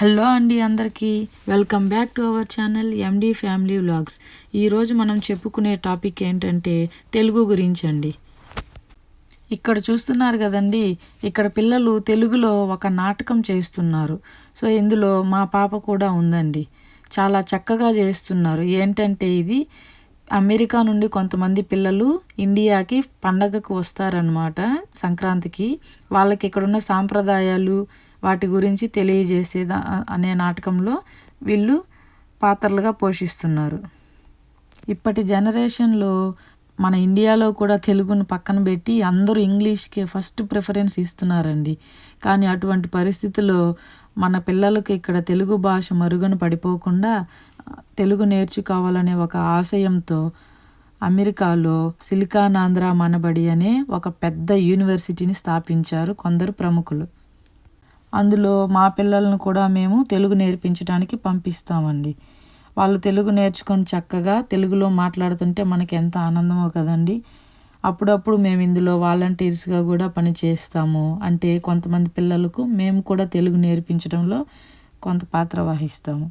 Hello అండి అందరికీ. Welcome back to our channel MD family vlogs ఈరోజు మనం చెప్పుకునే టాపిక్ ఏంటంటే తెలుగు గురించి అండి ఇక్కడ చూస్తున్నారు కదండి ఇక్కడ పిల్లలు తెలుగులో ఒక నాటకం చేస్తున్నారు సో ఇందులో మా పాప కూడా ఉందండి. చాలా చక్కగా చేస్తున్నారు ఏంటంటే ఇది అమెరికా నుండి కొంతమంది పిల్లలు ఇండియాకి పండగకు వస్తారనమాట సంక్రాంతికి. వాళ్ళకి ఇక్కడున్న సాంప్రదాయాలు వాటి గురించి తెలియజేసేదా అనే నాటకంలో వీళ్ళు పాత్రలుగా పోషిస్తున్నారు. ఇప్పటి జనరేషన్లో మన ఇండియాలో కూడా తెలుగును పక్కన పెట్టి అందరూ ఇంగ్లీష్కే ఫస్ట్ ప్రిఫరెన్స్ ఇస్తున్నారండి. కానీ అటువంటి పరిస్థితుల్లో మన పిల్లలకు ఇక్కడ తెలుగు భాష మరుగున పడిపోకుండా తెలుగు నేర్చుకోవాలనే ఒక ఆశయంతో అమెరికాలో సిలికానాంధ్ర మనబడి అనే ఒక పెద్ద యూనివర్సిటీని స్థాపించారు కొందరు ప్రముఖులు. అందులో మా పిల్లలను కూడా మేము తెలుగు నేర్పించడానికి పంపిస్తామండి. వాళ్ళు తెలుగు నేర్చుకొని చక్కగా తెలుగులో మాట్లాడుతుంటే మనకి ఎంత ఆనందమో కదండి. అప్పుడప్పుడు మేము ఇందులో వాలంటీర్స్గా కూడా పని చేస్తాము. అంటే కొంతమంది పిల్లలకు మేము కూడా తెలుగు నేర్పించడంలో కొంత పాత్ర వహిస్తాము.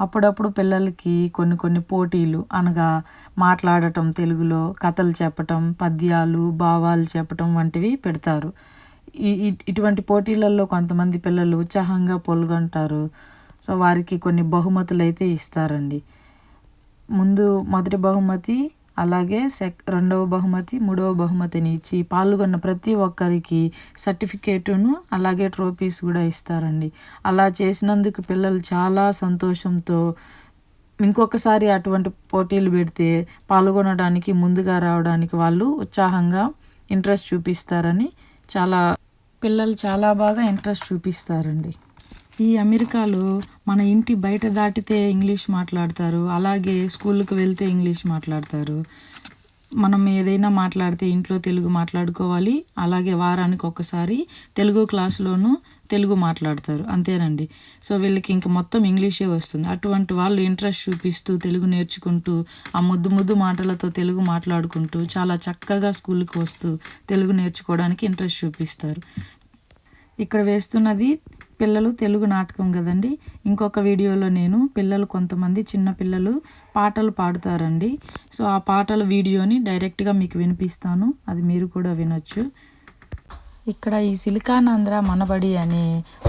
అప్పుడప్పుడు పిల్లలకి కొన్ని కొన్ని పోటీలు అనగా మాట్లాడటం తెలుగులో కథలు చెప్పటం పద్యాలు భావాలు చెప్పటం వంటివి పెడతారు. ఈ ఇటువంటి పోటీలలో కొంతమంది పిల్లలు ఉత్సాహంగా పాల్గొంటారు. సో వారికి కొన్ని బహుమతులు అయితే ఇస్తారండి. ముందు మొదటి బహుమతి అలాగే సెక్ రెండవ బహుమతి మూడవ బహుమతిని ఇచ్చి పాల్గొన్న ప్రతి ఒక్కరికి సర్టిఫికేటును అలాగే ట్రోఫీస్ కూడా ఇస్తారండి. అలా చేసినందుకు పిల్లలు చాలా సంతోషంతో ఇంకొకసారి అటువంటి పోటీలు పెడితే పాల్గొనడానికి ముందుగా రావడానికి వాళ్ళు ఉత్సాహంగా ఇంట్రెస్ట్ చూపిస్తారని చాలా పిల్లలు చాలా బాగా ఇంట్రెస్ట్ చూపిస్తారండి. ఈ అమెరికాలో మన ఇంటి బయట దాటితే ఇంగ్లీష్ మాట్లాడతారు అలాగే స్కూల్కి వెళ్తే ఇంగ్లీష్ మాట్లాడతారు. మనం ఏదైనా మాట్లాడితే ఇంట్లో తెలుగు మాట్లాడుకోవాలి. అలాగే వారానికి ఒకసారి తెలుగు క్లాస్లోనూ తెలుగు మాట్లాడతారు. అంతేనండి. సో వీళ్ళకి ఇంక మొత్తం ఇంగ్లీషే వస్తుంది. అటువంటి వాళ్ళు ఇంట్రెస్ట్ చూపిస్తూ తెలుగు నేర్చుకుంటూ ఆ ముద్దు ముద్దు మాటలతో తెలుగు మాట్లాడుకుంటూ చాలా చక్కగా స్కూల్కి వస్తూ తెలుగు నేర్చుకోవడానికి ఇంట్రెస్ట్ చూపిస్తారు. ఇక్కడ వేస్తున్నది పిల్లలు తెలుగు నాటకం కదండి. ఇంకొక వీడియోలో నేను పిల్లలు కొంతమంది చిన్న పిల్లలు పాటలు పాడుతారండి. సో ఆ పాటల వీడియోని డైరెక్ట్గా మీకు వినిపిస్తాను. అది మీరు కూడా వినొచ్చు. ఇక్కడ ఈ సిలికానాంధ్ర మనబడి అనే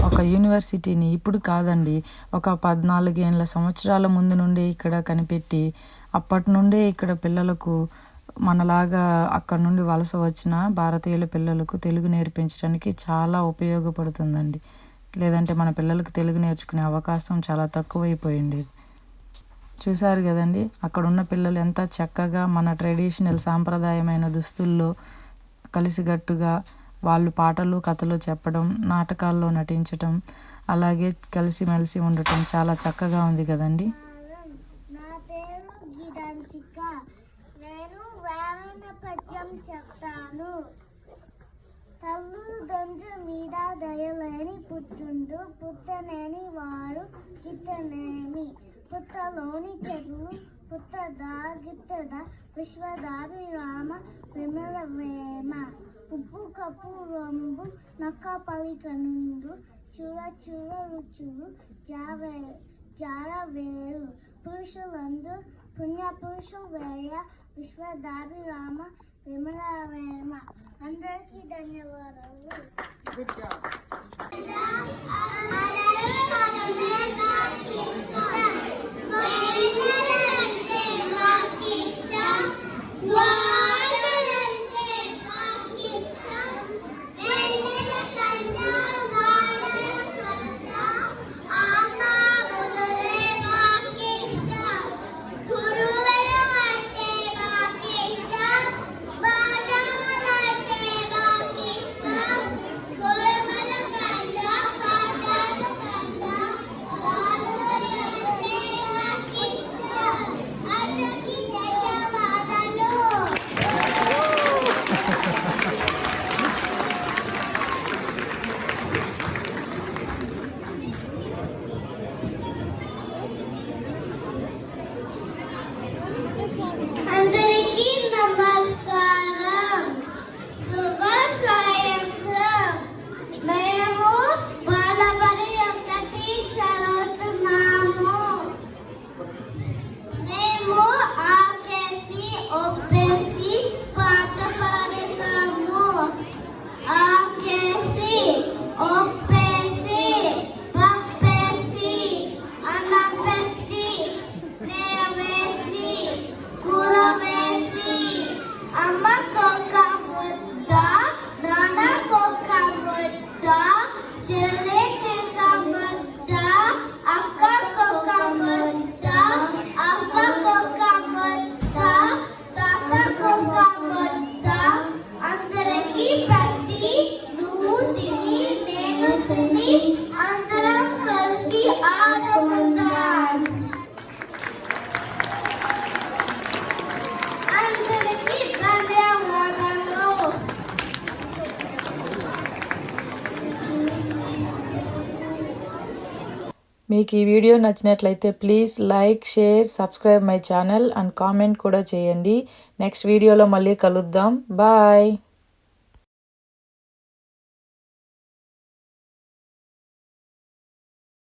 ఒక యూనివర్సిటీని ఇప్పుడు కాదండి ఒక పద్నాలుగేళ్ళ సంవత్సరాల ముందు నుండి ఇక్కడ కనిపెట్టి అప్పటి నుండే ఇక్కడ పిల్లలకు మనలాగా అక్కడ నుండి వలస వచ్చిన భారతీయుల పిల్లలకు తెలుగు నేర్పించడానికి చాలా ఉపయోగపడుతుందండి. లేదంటే మన పిల్లలకు తెలుగు నేర్చుకునే అవకాశం చాలా తక్కువైపోయింది. చూశారు కదండి అక్కడ ఉన్న పిల్లలు ఎంత చక్కగా మన ట్రెడిషనల్ సాంప్రదాయమైన దుస్తుల్లో కలిసిగట్టుగా వాళ్ళు పాటలు కథలు చెప్పడం నాటకాల్లో నటించటం అలాగే కలిసిమెలిసి ఉండటం చాలా చక్కగా ఉంది కదండి. నేను చెప్తాను. తల్లు దొంజు మీద దయలేని పుట్టుండు పుట్టనేని వాడు గిట్టనేని పుట్టలోని చెరువు పుట్టదా గిట్టదా విశ్వదాభి రామ విమల వేమ ఉప్పు కప్పు రంబు నక్క పలికనుండు చూర చూర రుచులు జావే జార వేరు పురుషులందు పుణ్య పురుషులు వేయ విశ్వదాభి రామ విమల వేమ Good job. అందరం కలిసి ఆడుకుందాం. మీకు ఈ వీడియో నచ్చినట్లయితే please like share subscribe my channel and comment కూడా చేయండి. నెక్స్ట్ వీడియోలో మళ్ళీ కలుద్దాం. బాయ్.